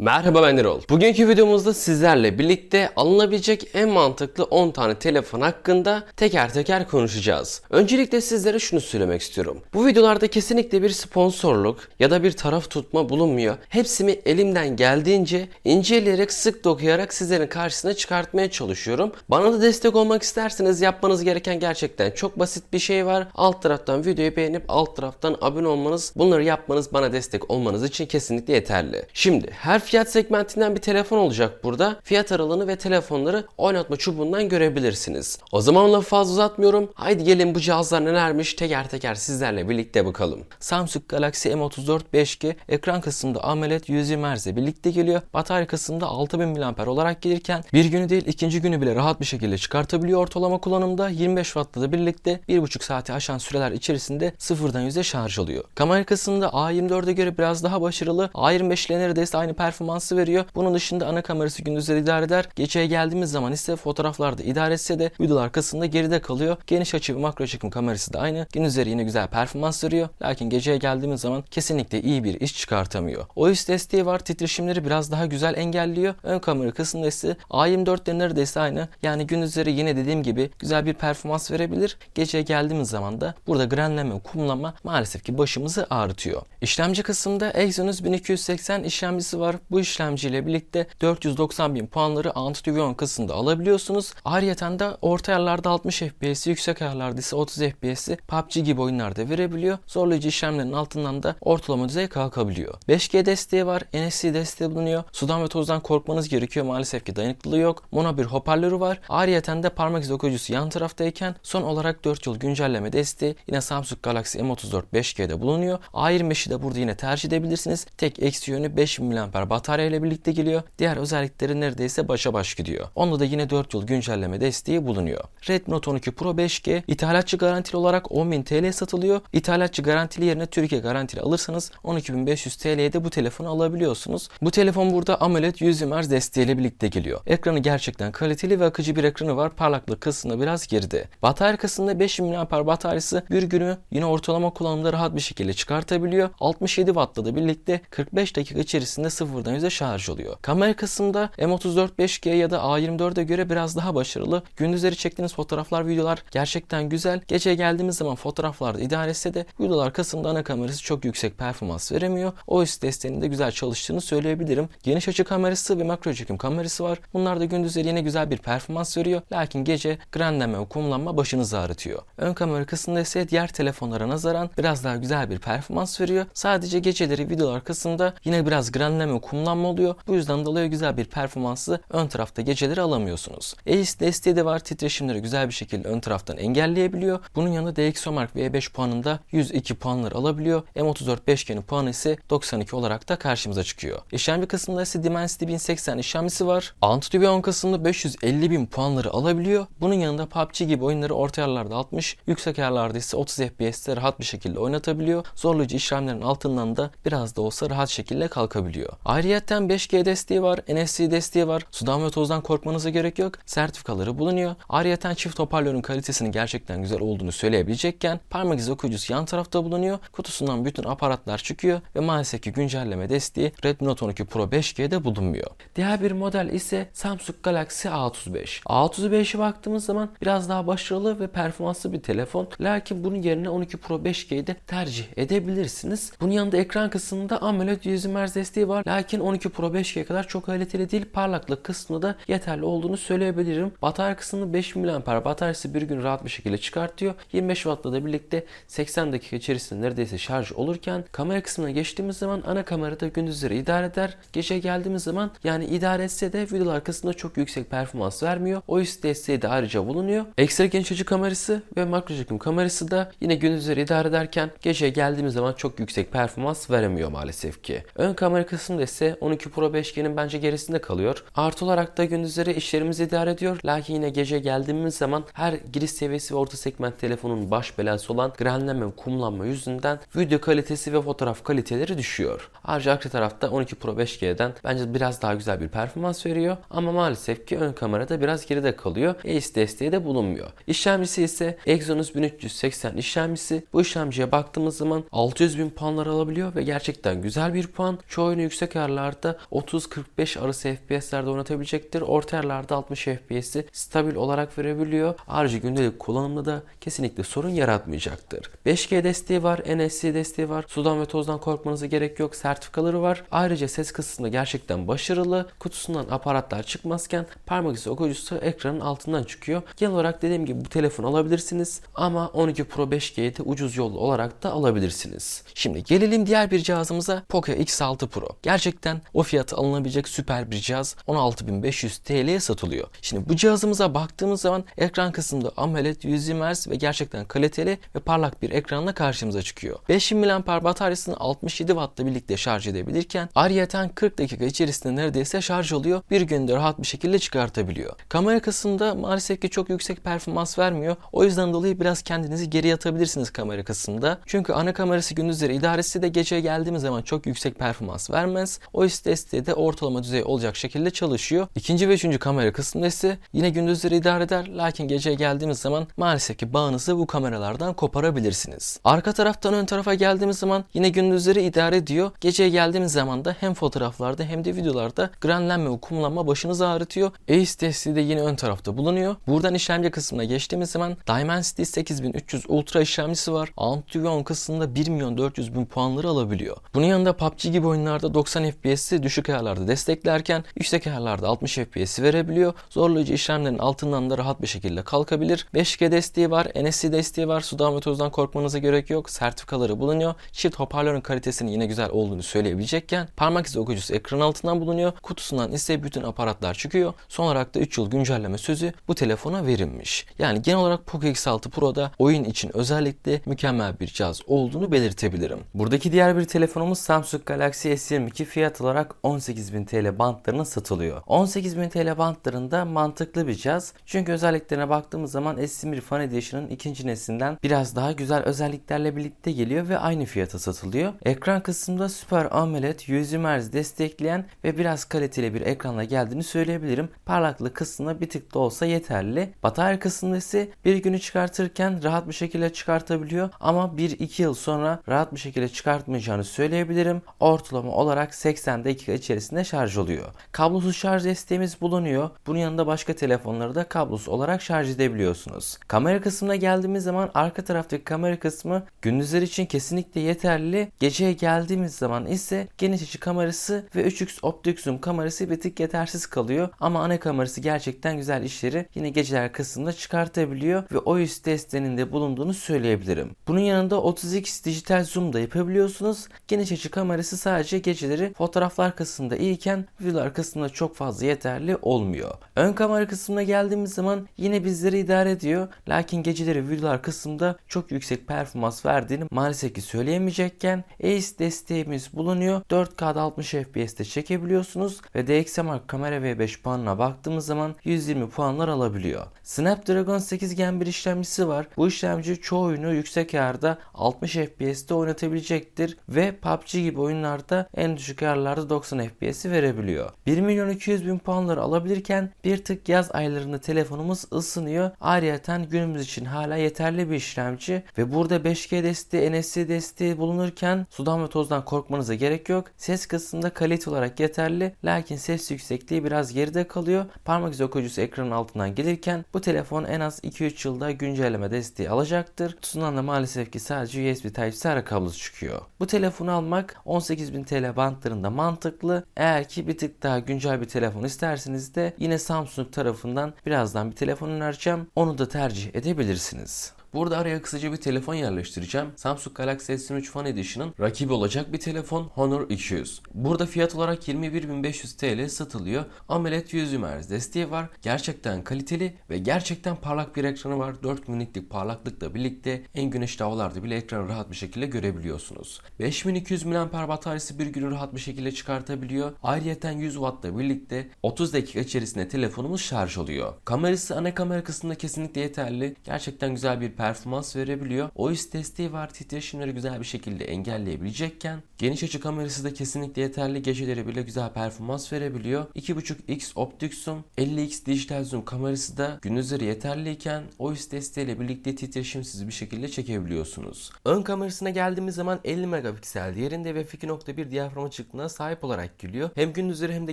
Merhaba ben Erol. Bugünkü videomuzda sizlerle birlikte alınabilecek en mantıklı 10 tane telefon hakkında teker teker konuşacağız. Öncelikle sizlere şunu söylemek istiyorum. Bu videolarda kesinlikle bir sponsorluk ya da bir taraf tutma bulunmuyor. Hepsini elimden geldiğince inceleyerek sık dokuyarak sizlerin karşısına çıkartmaya çalışıyorum. Bana da destek olmak isterseniz yapmanız gereken gerçekten çok basit bir şey var. Alt taraftan videoyu beğenip alt taraftan abone olmanız, bunları yapmanız bana destek olmanız için kesinlikle yeterli. Şimdi her fiyat segmentinden bir telefon olacak burada. Fiyat aralığını ve telefonları oynatma çubuğundan görebilirsiniz. O zaman lafı fazla uzatmıyorum. Haydi gelin bu cihazlar nelermiş teker teker sizlerle birlikte bakalım. Samsung Galaxy M34 5G ekran kısmında AMOLED 120 Hz birlikte geliyor. Batarya kısmında 6000 mAh olarak gelirken bir günü değil ikinci günü bile rahat bir şekilde çıkartabiliyor ortalama kullanımda. 25 Watt'la da birlikte 1,5 saati aşan süreler içerisinde sıfırdan yüze şarj alıyor. Kamera kısmında A24'e göre biraz daha başarılı. A25 ile neredeyse aynı performansı veriyor. Bunun dışında ana kamerası gündüzleri idare eder. Geceye geldiğimiz zaman ise fotoğraflarda idare etse de videolar kısmında geride kalıyor. Geniş açı ve makro çekim kamerası da aynı. Gündüzleri yine güzel performans veriyor. Lakin geceye geldiğimiz zaman kesinlikle iyi bir iş çıkartamıyor. OIS desteği var. Titreşimleri biraz daha güzel engelliyor. Ön kamera kısmında ise A24 de neredeyse aynı. Yani gündüzleri yine dediğim gibi güzel bir performans verebilir. Geceye geldiğimiz zaman da burada grenleme, kumlama maalesef ki başımızı ağrıtıyor. İşlemci kısmında Exynos 1280 işlemcisi var. Bu işlemciyle birlikte 490 bin puanları Antutu kısmında alabiliyorsunuz. Ayrıca de orta ayarlarda 60 FPS, yüksek ayarlarda ise 30 FPS'i PUBG gibi oyunlarda verebiliyor. Zorlayıcı işlemlerin altından da ortalama düzey kalkabiliyor. 5G desteği var, NFC desteği bulunuyor. Sudan ve tozdan korkmanız gerekiyor. Maalesef ki dayanıklılığı yok. Mono bir hoparlörü var. Ayrıca de parmak izi okuyucusu yan taraftayken son olarak 4 yıl güncelleme desteği yine Samsung Galaxy M34 5G'de bulunuyor. A25'i de burada yine tercih edebilirsiniz. Tek eksi yönü 5000 mAh batarya ile birlikte geliyor. Diğer özellikleri neredeyse başa baş gidiyor. Onda da yine 4 yıl güncelleme desteği bulunuyor. Redmi Note 12 Pro 5G ithalatçı garantili olarak 10.000 TL satılıyor. İthalatçı garantili yerine Türkiye garantili alırsanız 12.500 TL'ye de bu telefonu alabiliyorsunuz. Bu telefon burada AMOLED 120 Hz desteğiyle birlikte geliyor. Ekranı gerçekten kaliteli ve akıcı bir ekranı var. Parlaklık kısmında biraz geride. Batarya kısmında 5000 mAh bataryası bir günü yine ortalama kullanımda rahat bir şekilde çıkartabiliyor. 67 Watt'la da birlikte 45 dakika içerisinde sıfırdan yüze şarj oluyor. Kamera kısmında M34 5G ya da A24'e göre biraz daha başarılı. Gündüzleri çektiğiniz fotoğraflar, videolar gerçekten güzel. Gece geldiğimiz zaman fotoğraflarda idare etse de videolar kısmında ana kamerası çok yüksek performans veremiyor. OIS desteğinin de güzel çalıştığını söyleyebilirim. Geniş açı kamerası ve makro çekim kamerası var. Bunlar da gündüzleri yine güzel bir performans veriyor. Lakin gece grenleme ve kumlanma başınızı ağrıtıyor. Ön kamera kısmında ise diğer telefonlara nazaran biraz daha güzel bir performans veriyor. Sadece geceleri videolar kısmında yine biraz grenleme ve kumlanma oluyor. Bu yüzden dolayı güzel bir performansı ön tarafta geceleri alamıyorsunuz. AIS desteği de var. Titreşimleri güzel bir şekilde ön taraftan engelleyebiliyor. Bunun yanında DxOMark V5 puanında 102 puanlar alabiliyor. M34 5G'nin puanı ise 92 olarak da karşımıza çıkıyor. İşlemci kısmında ise Dimensity 1080 işlemcisi var. Antutu 10 kısmında 550 bin puanları alabiliyor. Bunun yanında PUBG gibi oyunları orta ayarlarda 60, yüksek ayarlarda ise 30 FPS'te rahat bir şekilde oynatabiliyor. Zorlayıcı işlemlerin altından da biraz da olsa rahat şekilde kalkabiliyor. Ayrıyeten 5G desteği var, NFC desteği var. Sudan ve tozdan korkmanıza gerek yok. Sertifikaları bulunuyor. Ayrıyeten çift hoparlörün kalitesinin gerçekten güzel olduğunu söyleyebilecekken parmak izi okuyucusu yan tarafta bulunuyor. Kutusundan bütün aparatlar çıkıyor ve maalesef ki güncelleme desteği Redmi Note 12 Pro 5G'de bulunmuyor. Diğer bir model ise Samsung Galaxy A35. A35'e baktığımız zaman biraz daha başarılı ve performanslı bir telefon. Lakin bunun yerine 12 Pro 5G'yi de tercih edebilirsiniz. Bunun yanında ekran kısmında AMOLED 120 Hz desteği var. Lakin 12 Pro 5G kadar çok kaliteli değil. Parlaklık kısmında da yeterli olduğunu söyleyebilirim. Batarya kısmında 5000 mAh bataryası bir gün rahat bir şekilde çıkartıyor. 25 Watt'la da birlikte 80 dakika içerisinde neredeyse şarj olurken kamera kısmına geçtiğimiz zaman ana kamerada gündüzleri idare eder. Gece geldiğimiz zaman yani idare etse de videolar kısmında çok yüksek performans vermiyor. OIS desteği de ayrıca bulunuyor. Ekstra geniş açı kamerası ve makro çekim kamerası da yine gündüzleri idare ederken gece geldiğimiz zaman çok yüksek performans veremiyor maalesef ki. Ön kamera kısmında ise 12 Pro 5G'nin bence gerisinde kalıyor. Artı olarak da gündüzleri işlerimizi idare ediyor. Lakin yine gece geldiğimiz zaman her giriş seviyesi ve orta segment telefonun baş belası olan grenleme ve kumlanma yüzünden video kalitesi ve fotoğraf kaliteleri düşüyor. Ayrıca arka tarafta 12 Pro 5G'den bence biraz daha güzel bir performans veriyor. Ama maalesef ki ön kamerada biraz geride kalıyor. AIS desteği de bulunmuyor. İşlemcisi ise Exynos 1380 işlemcisi. Bu işlemciye baktığımız zaman 600 bin puanlar alabiliyor ve gerçekten güzel bir puan. Çoğu oyunu yüksek ayarlarda ayarlarda 30-45 arası FPS'lerde oynatabilecektir. Orta ayarlarda 60 FPS'i stabil olarak verebiliyor. Ayrıca gündelik kullanımda da kesinlikle sorun yaratmayacaktır. 5G desteği var, NFC desteği var. Sudan ve tozdan korkmanıza gerek yok. Sertifikaları var. Ayrıca ses kısmında gerçekten başarılı. Kutusundan aparatlar çıkmazken parmak izi okuyucusu ekranın altından çıkıyor. Genel olarak dediğim gibi bu telefonu alabilirsiniz ama 12 Pro 5G'yi de ucuz yollu olarak da alabilirsiniz. Şimdi gelelim diğer bir cihazımıza Poco X6 Pro. Gerçekten o fiyatı alınabilecek süper bir cihaz 16.500 TL'ye satılıyor. Şimdi bu cihazımıza baktığımız zaman ekran kısmında AMOLED 120 Hz ve gerçekten kaliteli ve parlak bir ekranla karşımıza çıkıyor. 5000 mAh bataryasını 67 Watt'la birlikte şarj edebilirken ayrıyeten 40 dakika içerisinde neredeyse şarj oluyor. Bir günde rahat bir şekilde çıkartabiliyor. Kamera kısmında maalesef ki çok yüksek performans vermiyor. O yüzden dolayı biraz kendinizi geri atabilirsiniz kamera kısmında. Çünkü ana kamerası gündüzleri idaresi de gece geldiğimiz zaman çok yüksek performans vermez. O desteği de ortalama düzey olacak şekilde çalışıyor. İkinci ve üçüncü kamera kısmında ise yine gündüzleri idare eder. Lakin gece geldiğimiz zaman maalesef ki bağınızı bu kameralardan koparabilirsiniz. Arka taraftan ön tarafa geldiğimiz zaman yine gündüzleri idare ediyor. Geceye geldiğimiz zaman da hem fotoğraflarda hem de videolarda granlenme ve kumlanma başınızı ağrıtıyor. ACE desteği de yine ön tarafta bulunuyor. Buradan işlemci kısmına geçtiğimiz zaman Dimensity 8300 Ultra işlemcisi var. Antuvion kısmında 1 milyon 400 bin puanları alabiliyor. Bunun yanında PUBG gibi oyunlarda 90 FPS'i düşük ayarlarda desteklerken yüksek ayarlarda 60 FPS'i verebiliyor. Zorlayıcı işlemlerin altından da rahat bir şekilde kalkabilir. 5G desteği var, NFC desteği var. Sudan ve tozdan korkmanıza gerek yok. Sertifikaları bulunuyor. Çift hoparlörün kalitesinin yine güzel olduğunu söyleyebilecekken parmak izi okuyucusu ekran altından bulunuyor. Kutusundan ise bütün aparatlar çıkıyor. Son olarak da 3 yıl güncelleme sözü bu telefona verilmiş. Yani genel olarak Poco X6 Pro'da oyun için özellikle mükemmel bir cihaz olduğunu belirtebilirim. Buradaki diğer bir telefonumuz Samsung Galaxy S22 fiyat olarak 18.000 TL bantlarına satılıyor. 18.000 TL bantlarında mantıklı bir cihaz. Çünkü özelliklerine baktığımız zaman S21 Fan Edition'ın ikinci neslinden biraz daha güzel özelliklerle birlikte geliyor ve aynı fiyata satılıyor. Ekran kısmında Super AMOLED 120 Hz destekleyen ve biraz kaliteli bir ekranla geldiğini söyleyebilirim. Parlaklık kısmında bir tık da olsa yeterli. Batarya kısmında ise bir günü çıkartırken rahat bir şekilde çıkartabiliyor ama 1-2 yıl sonra rahat bir şekilde çıkartmayacağını söyleyebilirim. Ortalama olarak 80 dakika içerisinde şarj oluyor. Kablosuz şarj desteğimiz bulunuyor. Bunun yanında başka telefonları da kablosuz olarak şarj edebiliyorsunuz. Kamera kısmına geldiğimiz zaman arka taraftaki kamera kısmı gündüzler için kesinlikle yeterli. Geceye geldiğimiz zaman ise geniş açı kamerası ve 3x optik zoom kamerası bir tık yetersiz kalıyor. Ama ana kamerası gerçekten güzel işleri yine geceler kısmında çıkartabiliyor ve o üst desteğinin de bulunduğunu söyleyebilirim. Bunun yanında 30x dijital zoom da yapabiliyorsunuz. Geniş açı kamerası sadece geceleri fotoğraflar kısmında iyiken videolar kısmında çok fazla yeterli olmuyor. Ön kamera kısmına geldiğimiz zaman yine bizleri idare ediyor. Lakin geceleri videolar kısmında çok yüksek performans verdiğini maalesef ki söyleyemeyecekken ACE desteğimiz bulunuyor. 4K'da 60 FPS'te çekebiliyorsunuz ve DxOMark kamera V5 puanına baktığımız zaman 120 puanlar alabiliyor. Snapdragon 8 Gen bir işlemcisi var. Bu işlemci çoğu oyunu yüksek ayarda 60 FPS'te oynatabilecektir ve PUBG gibi oyunlarda en düşük ayarlarda 90 FPS'i verebiliyor. 1 milyon 200 bin puanları alabilirken bir tık yaz aylarında telefonumuz ısınıyor. Ayrıca günümüz için hala yeterli bir işlemci ve burada 5G desteği, NFC desteği bulunurken sudan ve tozdan korkmanıza gerek yok. Ses kısmında kalite olarak yeterli lakin ses yüksekliği biraz geride kalıyor. Parmak izi okuyucusu ekranın altından gelirken bu telefon en az 2-3 yılda güncelleme desteği alacaktır. Kutusundan da maalesef ki sadece USB Type-C kablosu çıkıyor. Bu telefonu almak 18.000 TL bantlarında mantıklı. Eğer ki bir tık daha güncel bir telefon isterseniz de yine Samsung tarafından birazdan bir telefon önereceğim. Onu da tercih edebilirsiniz. Burada araya kısaca bir telefon yerleştireceğim. Samsung Galaxy S23 Fan Edition'ın rakibi olacak bir telefon Honor 200. Burada fiyat olarak 21.500 TL satılıyor. AMOLED 120 Hz desteği var. Gerçekten kaliteli ve gerçekten parlak bir ekranı var. 4 miniklik parlaklıkla birlikte en güneşli havalarda bile ekranı rahat bir şekilde görebiliyorsunuz. 5200 mAh bataryası bir günü rahat bir şekilde çıkartabiliyor. Ayrıyeten 100 Watt'la birlikte 30 dakika içerisinde telefonumuz şarj oluyor. Kamerası ana kamera kısmında kesinlikle yeterli. Gerçekten güzel bir performans verebiliyor. OIS desteği var. Titreşimleri güzel bir şekilde engelleyebilecekken geniş açı kamerası da kesinlikle yeterli. Geceleri bile güzel performans verebiliyor. 2.5x optik zoom, 50x dijital zoom kamerası da gündüzleri yeterliyken OIS desteğiyle birlikte titreşimsiz bir şekilde çekebiliyorsunuz. Ön kamerasına geldiğimiz zaman 50 megapiksel diğerinde ve 2.1 diyafram açıklığına sahip olarak geliyor. Hem gündüzleri hem de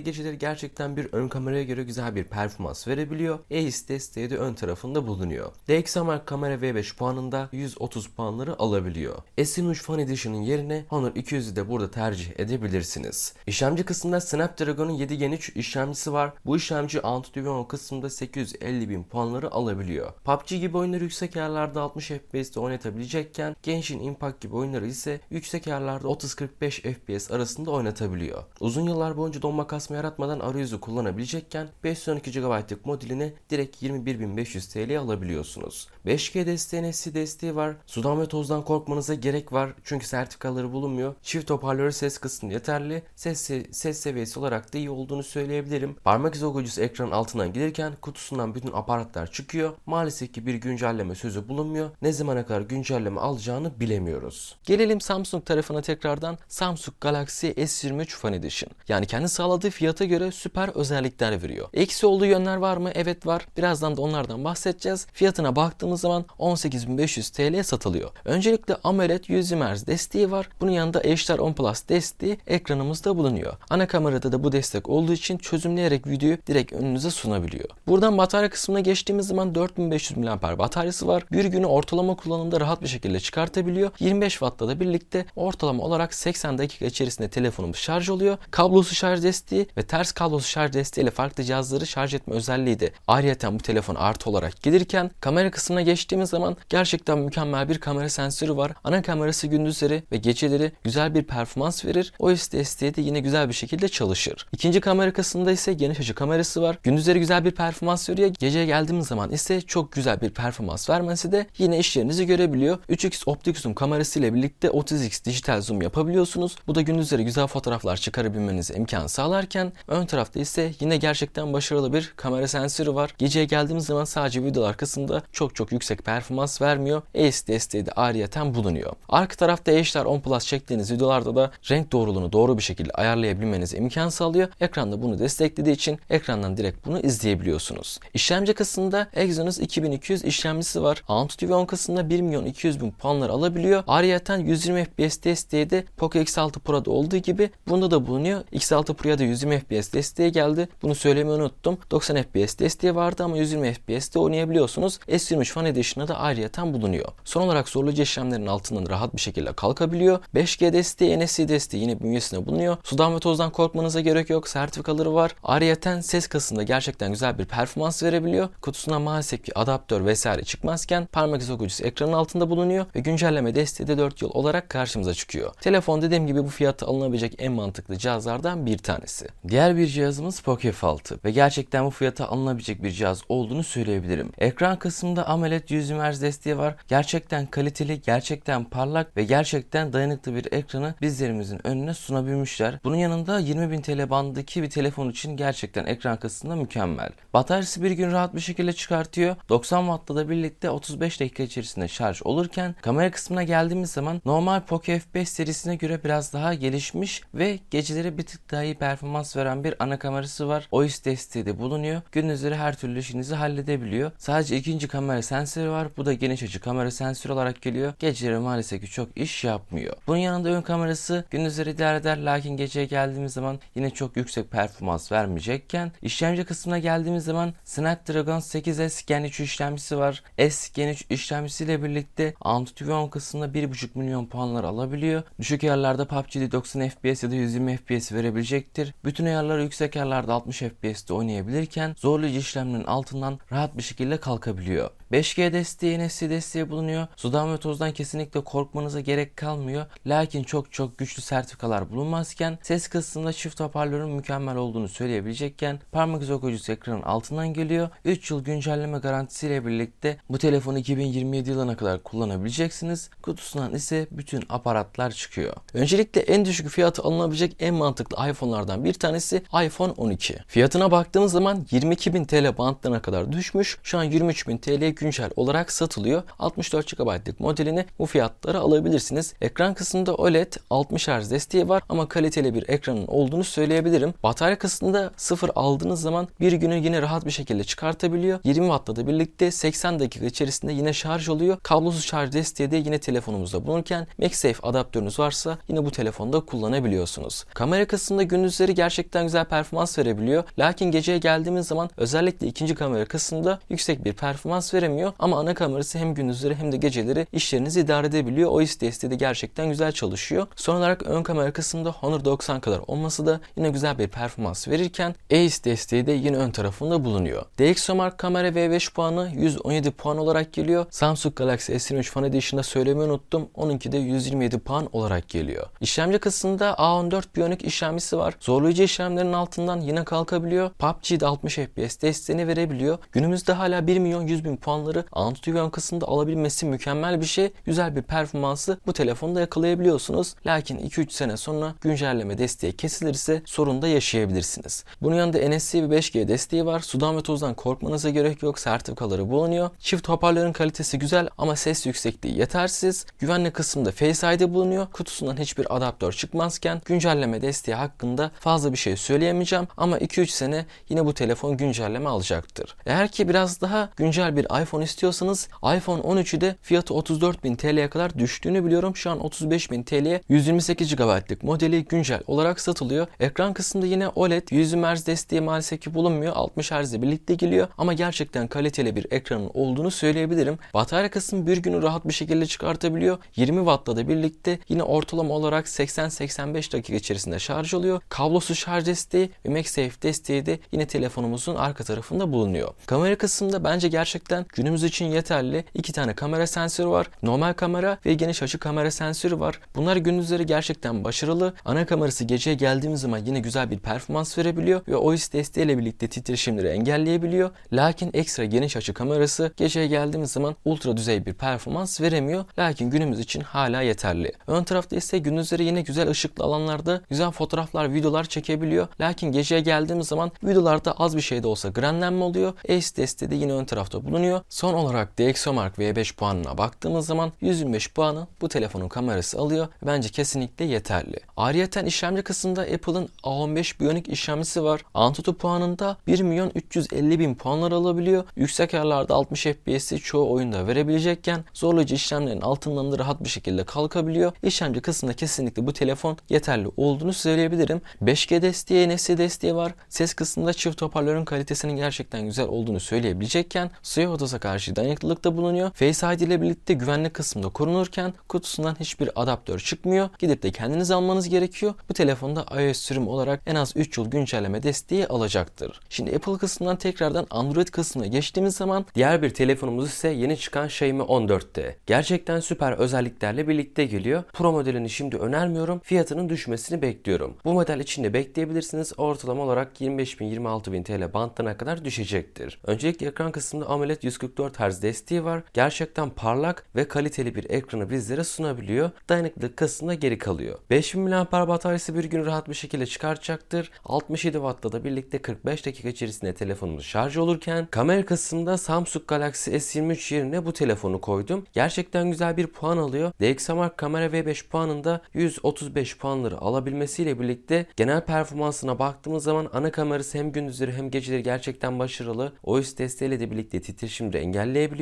geceleri gerçekten bir ön kameraya göre güzel bir performans verebiliyor. EIS desteği de ön tarafında bulunuyor. DxOMark kamera V5 puanında 130 puanları alabiliyor. S23 Fan Edition'ın yerine Honor 200'ü de burada tercih edebilirsiniz. İşlemci kısmında Snapdragon'un 7 Gen 3 işlemcisi var. Bu işlemci Antutu kısmında 850 bin puanları alabiliyor. PUBG gibi oyunları yüksek ayarlarda 60 FPS'te oynatabilecekken Genshin Impact gibi oyunları ise yüksek ayarlarda 30-45 FPS arasında oynatabiliyor. Uzun yıllar boyunca donma kasma yaratmadan arayüzü kullanabilecekken 512 GB'lık modelini direkt 21.500 TL'ye alabiliyorsunuz. 5G desteği, NFC desteği var. Sudan ve tozdan korkmanıza gerek var çünkü sertifikaları bulunmuyor. Çift hoparlörü ses kısmı yeterli. Ses, ses seviyesi olarak da iyi olduğunu söyleyebilirim. Parmak izi okuyucusu ekranın altından gelirken kutusundan bütün aparatlar çıkıyor. Maalesef ki bir güncelleme sözü bulunmuyor. Ne zamana kadar güncelleme alacağını bilemiyoruz. Gelelim Samsung tarafına tekrardan Samsung Galaxy S23 Fan Edition. Yani kendi sağladığı fiyata göre süper özellikler veriyor. Eksi olduğu yönler var mı? Evet var. Birazdan da onlardan bahsedeceğiz. Fiyatına baktığımız zaman 18.500 TL'ye satılıyor. Öncelikle AMOLED 100 Hz desteği var. Bunun yanında HDR10 Plus desteği ekranımızda bulunuyor. Ana kamerada da bu destek olduğu için çözümleyerek videoyu direkt önünüze sunabiliyor. Buradan batarya kısmına geçtiğimiz zaman 4500 mAh bataryası var. Bir günü ortalama kullanımda rahat bir şekilde çıkartabiliyor. 25 Watt'la da birlikte ortalama olarak 80 dakika içerisinde telefonumuz şarj oluyor. Kablosuz şarj desteği ve ters kablosuz şarj desteği ile farklı cihazları şarj etme özelliği de ayrıyeten bu telefon artı olarak gelirken kamera kısmına geçtiğimiz zaman gerçekten mükemmel bir kamera sensörü var. Ana kamerası gündüzleri ve geceleri güzel bir performans verir. OIS desteği de yine güzel bir şekilde çalışır. İkinci kamera kısmında ise geniş açı kamerası var. Gündüzleri güzel bir performans veriyor. Geceye geldiğimiz zaman ise çok güzel bir performans vermesi de yine işlerinizi görebiliyor. 3x optik zoom kamerası ile birlikte 30x dijital zoom yapabiliyorsunuz. Bu da gündüzleri güzel fotoğraflar çıkarabilmenize imkan sağlarken ön tarafta ise yine gerçekten başarılı bir kamera sensörü var. Geceye geldiğimiz zaman sadece videolar kısmında çok çok yüksek performans vermiyor. AIS desteği de ayrıyeten bulunuyor. Arka tarafta HDR10 Plus çektiğiniz videolarda da renk doğruluğunu doğru bir şekilde ayarlayabilmenize imkan sağlıyor. Ekranda bunu desteklediği için ekrandan direkt bunu izleyebiliyorsunuz. İşlemci kısmında Exynos 2200 işlemcisi var. Antutu 10 kısmında 1 milyon 200 bin puanlar alabiliyor. Ayrıyeten 120 FPS desteği de Poco X6 Pro'da olduğu gibi bunda da bulunuyor. X6 Pro'ya da 120 FPS desteği geldi. Bunu söylemeyi unuttum. 90 FPS desteği vardı ama 120 FPS'te oynayabiliyorsunuz. S23 Fan Edition'da da ayrıyeten bulunuyor. Son olarak zorlayıcı işlemlerin altından rahat bir şekilde kalkabiliyor. 5G desteği, NFC desteği yine bünyesinde bulunuyor. Sudan ve tozdan korkmanıza gerek yok. Sertifikaları var. Ayrıyeten ses kasında gerçekten güzel bir performans verebiliyor. Kutusuna maalesef ki adaptör vesaire çıkmazken parmak izi okuyucusu ekranın altında bulunuyor ve güncelleme desteği de 4 yıl olarak karşımıza çıkıyor. Telefon dediğim gibi bu fiyatta alınabilecek en mantıklı cihazlardan bir tanesi. Diğer bir cihazımız Poco F6 ve gerçekten bu fiyata alınabilecek bir cihaz olduğunu söyleyebilirim. Ekran kısmında AMOLED 100 Hz desteği var. Gerçekten kaliteli, gerçekten parlak ve gerçekten dayanıklı bir ekranı bizlerimizin önüne sunabilmişler. Bunun yanında 20.000 TL bandındaki bir telefon için gerçekten ekran kısmında mükemmel. Bataryası bir gün rahat bir şekilde çıkartıyor. 90 Watt'la da birlikte 35 dakika içerisinde şarj olurken kamera kısmına geldiğimiz zaman normal Poco F5 serisine göre biraz daha gelişmiş ve geceleri bir tık daha iyi performans veren bir ana kamerası var. OIS desteği de bulunuyor. Gündüzleri her türlü işinizi halledebiliyor. Sadece ikinci kamera sensörü var. Bu da geniş açı kamera sensörü olarak geliyor. Geceleri maalesef ki çok iş yapmıyor. Bunun yanında ön kamerası gündüzleri idare eder lakin geceye geldiğimiz zaman yine çok yüksek performans vermeyecekken işlemci kısmına geldiğimiz zaman Snapdragon 8S Gen 3 işlemcisi var. S Gen 3 işlemcisiyle birlikte Antutu 10 kısmında 1.5 milyon puanlar alabiliyor. Düşük ayarlarda PUBG'de 90 FPS ya da 120 FPS verebilecektir. Bütün ayarları yüksek ayarlarda 60 FPS'te oynayabilirken zorlayıcı işlemlerin altından rahat bir şekilde kalkabiliyor. 5G desteği, NFC desteği bulunuyor. Sudan ve tozdan kesinlikle korkmanıza gerek kalmıyor. Lakin çok çok güçlü sertifikalar bulunmazken ses kısmında çift hoparlörün mükemmel olduğunu söyleyebilecekken parmak izi okuyucusu ekranın altından geliyor. 3 yıl güncelleme garantisiyle birlikte bu telefonu 2027 yılına kadar kullanabileceksiniz. Kutusundan ise bütün aparatlar çıkıyor. Öncelikle en düşük fiyatı alınabilecek en mantıklı iPhone'lardan bir tanesi iPhone 12. Fiyatına baktığımız zaman 22.000 TL bantlarına kadar düşmüş. Şu an 23.000 TL güncel olarak satılıyor. 64 GB'lık modelini bu fiyatlara alabilirsiniz. Ekran kısmında OLED 60 Hz desteği var ama kaliteli bir ekranın olduğunu söyleyebilirim. Batarya kısmında sıfır aldığınız zaman bir günü yine rahat bir şekilde çıkartabiliyor. 20 Watt'la da birlikte 80 dakika içerisinde yine şarj oluyor. Kablosuz şarj desteği de yine telefonumuzda bulunurken MagSafe adaptörünüz varsa yine bu telefonda kullanabiliyorsunuz. Kamera kısmında gündüzleri gerçekten güzel performans verebiliyor. Lakin geceye geldiğimiz zaman özellikle ikinci kamera kısmında yüksek bir performans veremiyor. Ama ana kamerası hem gündüzleri hem de geceleri işlerinizi idare edebiliyor. OIS desteği de gerçekten güzel çalışıyor. Son olarak ön kamera kısmında Honor 90 kadar olması da yine güzel bir performans verirken EIS desteği de yine ön tarafında bulunuyor. DxOMark kamera V5 puanı 117 puan olarak geliyor. Samsung Galaxy S23 Fan Edition'da söylemeyi unuttum. Onunki de 127 puan olarak geliyor. İşlemci kısmında A14 Bionic işlemcisi var. Zorlayıcı işlemlerin altından yine kalkabiliyor. PUBG'de 60 FPS desteğini verebiliyor. Günümüzde hala 1 milyon 100 bin puanları Antutu ön kısmında alabilmesi mükemmel bir şey. Güzel bir performansı bu telefonda yakalayabiliyorsunuz. Lakin 2-3 sene sonra güncelleme desteği kesilirse sorun da yaşayabilirsiniz. Bunun yanında NFC ve 5G desteği var. Sudan ve tozdan korkmanıza gerek yok. Sertifikaları bulunuyor. Çift hoparlörün kalitesi güzel ama ses yüksekliği yetersiz. Güvenlik kısmında Face ID bulunuyor. Kutusundan hiçbir adaptör çıkmazken güncelleme desteği hakkında fazla bir şey söyleyemeyeceğim ama 2-3 sene yine bu telefon güncelleme alacaktır. Eğer ki biraz daha güncel bir iPhone istiyorsanız iPhone 13'ü de fiyatı 34.000 TL'ye kadar düştüğünü biliyorum. Şu an 35.000 TL'ye 128 GB'lık modeli güncel olarak satılıyor. Ekran kısmında yine OLED 100 Hz desteği maalesef ki bulunmuyor. 60 Hz ile birlikte geliyor ama gerçekten kaliteli bir ekranın olduğunu söyleyebilirim. Batarya kısmı bir günü rahat bir şekilde çıkartabiliyor. 20 Watt'la da birlikte yine ortalama olarak 80-85 dakika içerisinde şarj oluyor. Kablosuz şarj desteği ve MagSafe desteği de yine telefonumuzun arka tarafında bulunuyor. Kamera kısmında bence gerçekten günümüz için yeterli. İki tane kamera sensörü var. Normal kamera ve geniş açı kamera sensörü var. Bunlar gündüzleri gerçekten başarılı. Ana kamerası geceye geldiğimiz zaman yine güzel bir performans verebiliyor ve OIS desteğiyle birlikte titreşimleri engelleyebiliyor. Lakin ekstra geniş açı kamerası geceye geldiğimiz zaman ultra düzey bir performans veremiyor. Lakin günümüz için hala yeterli. Ön tarafta ise gündüzleri yine güzel ışıklı alanlarda güzel fotoğraflar, videolar çekebiliyor. Lakin geceye geldiğimiz zaman videolarda az bir şey de olsa grenlenme oluyor. ACE desteği de yine ön tarafta bulunuyor. Son olarak DxOMark V5 puanına baktığımız zaman 125 puanı bu telefonun kamerası alıyor. Bence kesinlikle yeterli. Ayrıyeten işlemci kısmında Apple'ın A15 Bionic işlemcisi var. Antutu puanında 1 milyon 350 bin puanlar alabiliyor. Yüksek ayarlarda 60 FPS'i çoğu oyunda verebilecekken zorlayıcı işlemlerin altından da rahat bir şekilde kalkabiliyor. İşlemci kısmında kesinlikle bu telefon yeterli olduğunu söyleyebilirim. 5G desteği, NFC desteği var. Ses kısmında çift hoparlörün kalitesinin gerçekten güzel olduğunu söyleyebilecekken suya odasa karşı dayanıklılıkta bulunuyor. Face ID ile birlikte güvenlik kısmında korunurken kutusundan hiçbir adaptör çıkmıyor. Gidip de kendiniz almanız gerekiyor. Bu telefonda iOS sürüm olarak en az 3 yıl güncelleme desteği alacaktır. Şimdi Apple kısmından tekrardan Android kısmına geçtiğimiz zaman Diğer bir telefonumuz ise yeni çıkan Xiaomi 14'te. Gerçekten süper özelliklerle birlikte geliyor. Pro modelini şimdi önermiyorum. Fiyatının düşmesini bekliyorum. Bu model için de bekleyebilirsiniz. Ortalama olarak 25.000-26.000 TL bantlarına kadar düşecektir. Öncelikle ekran kısmında AMOLED 144 Hz desteği var. Gerçekten parlak ve kaliteli bir ekranı bizlere sunabiliyor. Dayanıklılık kısmında geri kalıyor. 5000 mAh bataryası bir gün rahat bir şekilde çıkartacaktır. 67 Watt'la da birlikte 45 dakika içerisinde telefonumuz şarj olurken kamera kısmında Samsung Galaxy S23 yerine bu telefonu koydum. Gerçekten güzel bir puan alıyor. DxOMark kamera V5 puanında 135 puanları alabilmesiyle birlikte genel performansına baktığımız zaman ana kamerası hem gündüzleri hem geceleri gerçekten başarılı. OIS desteğiyle de birlikte titreşimi de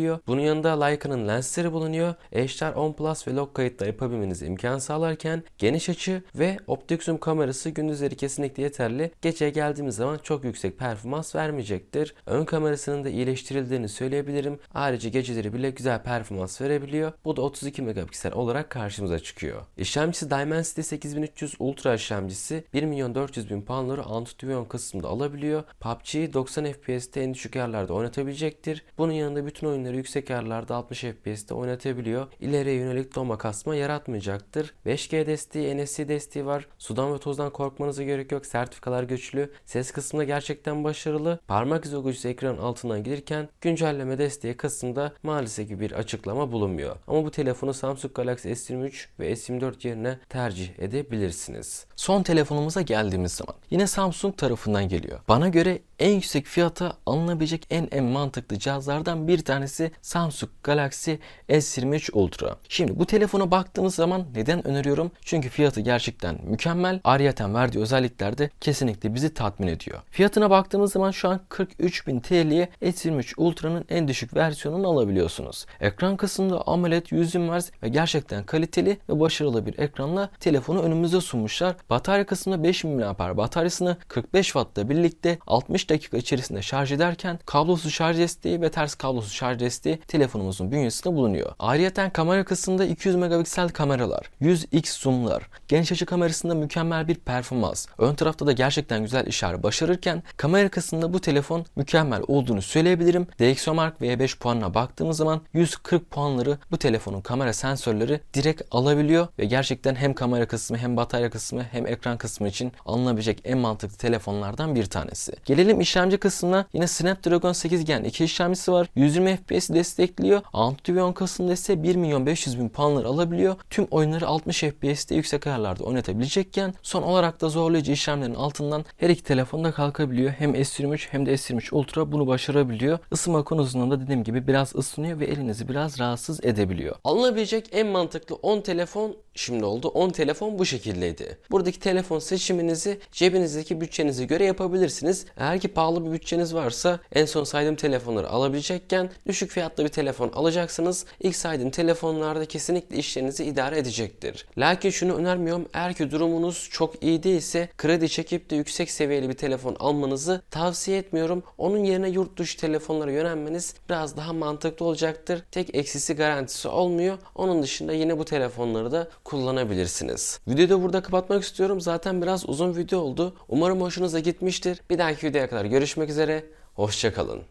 engelleyebiliyor. Bunun yanında Leica'nın lensleri bulunuyor. HDR10 Plus ve log kayıtla yapabilmenize imkan sağlarken geniş açı ve optik zoom kamerası gündüzleri kesinlikle yeterli. Geceye geldiğimiz zaman çok yüksek performans vermeyecektir. Ön kamerasının da iyileştirildiğini söyleyebilirim. Ayrıca geceleri bile güzel performans verebiliyor. Bu da 32 megapiksel olarak karşımıza çıkıyor. İşlemcisi Dimensity 8300 Ultra işlemcisi 1 milyon 400 bin puanları Antutu kısmında alabiliyor. PUBG'yi 90 FPS'te en düşük ayarlarda oynatabilecektir. Bunun yanında bütün oyunları yüksek ayarlarda 60 FPS'te oynatabiliyor. İleriye yönelik donma kasma yaratmayacaktır. 5G desteği, NFC desteği var. Sudan ve tozdan korkmanıza gerek yok. Sertifikalar güçlü. Ses kısmında gerçekten başarılı. Parmak izi okuyucusu ekranın altından gelirken güncelleme desteği kısmında maalesef ki bir açıklama bulunmuyor. Ama bu telefonu Samsung Galaxy S23 ve S24 yerine tercih edebilirsiniz. Son telefonumuza geldiğimiz zaman yine Samsung tarafından geliyor. Bana göre en yüksek fiyata alınabilecek en en mantıklı cihazlardan bir tanesi Samsung Galaxy S23 Ultra. Şimdi bu telefona baktığımız zaman neden öneriyorum? Çünkü fiyatı gerçekten mükemmel. Ayrıyeten verdiği özellikler de kesinlikle bizi tatmin ediyor. Fiyatına baktığımız zaman şu an 43.000 TL'ye S23 Ultra'nın en düşük versiyonunu alabiliyorsunuz. Ekran kısmında AMOLED 100 Hz ve gerçekten kaliteli ve başarılı bir ekranla telefonu önümüze sunmuşlar. Batarya kısmında 5000 mAh bataryasını 45 Watt'la birlikte 60 dakika içerisinde şarj ederken kablosuz şarj desteği ve ters kablosuz şarj desteği telefonumuzun bünyesinde bulunuyor. Ayrıca kamera kısmında 200 megapiksel kameralar, 100x zoomlar, geniş açı kamerasında mükemmel bir performans. Ön tarafta da gerçekten güzel işler başarırken kamera kısmında bu telefon mükemmel olduğunu söyleyebilirim. DxOMark V5 puanına baktığımız zaman 140 puanları bu telefonun kamera sensörleri direkt alabiliyor ve gerçekten hem kamera kısmı hem batarya kısmı hem ekran kısmı için alınabilecek en mantıklı telefonlardan bir tanesi. Gelelim işlemci kısmına. Yine Snapdragon 8 Gen 2 işlemcisi var. 120 FPS destekliyor. Antutuvion kısmında ise 1 milyon 500 bin puanları alabiliyor. Tüm oyunları 60 FPS'te yüksek ayarlarda oynatabilecekken son olarak da zorlayıcı işlemlerin altından her iki telefonda kalkabiliyor. Hem S23 hem de S23 Ultra bunu başarabiliyor. Isınma konusunda da dediğim gibi biraz ısınıyor ve elinizi biraz rahatsız edebiliyor. Alınabilecek en mantıklı 10 telefon şimdi oldu. 10 telefon bu şekildeydi. Buradaki telefon seçiminizi cebinizdeki bütçenize göre yapabilirsiniz. Eğer ki pahalı bir bütçeniz varsa en son saydığım telefonları alabilecekken düşük fiyatlı bir telefon alacaksınız. İlk saydığım telefonlarda kesinlikle işlerinizi idare edecektir. Lakin şunu önermiyorum. Eğer ki durumunuz çok iyi değilse kredi çekip de yüksek seviyeli bir telefon almanızı tavsiye etmiyorum. Onun yerine yurt dışı telefonlara yönelmeniz biraz daha mantıklı olacaktır. Tek eksisi garantisi olmuyor. Onun dışında yine bu telefonları da kullanabilirsiniz. Videoyu da burada kapatmak istiyorum. Zaten biraz uzun video oldu. Umarım hoşunuza gitmiştir. Bir dahaki videoya kadar görüşmek üzere. Hoşçakalın.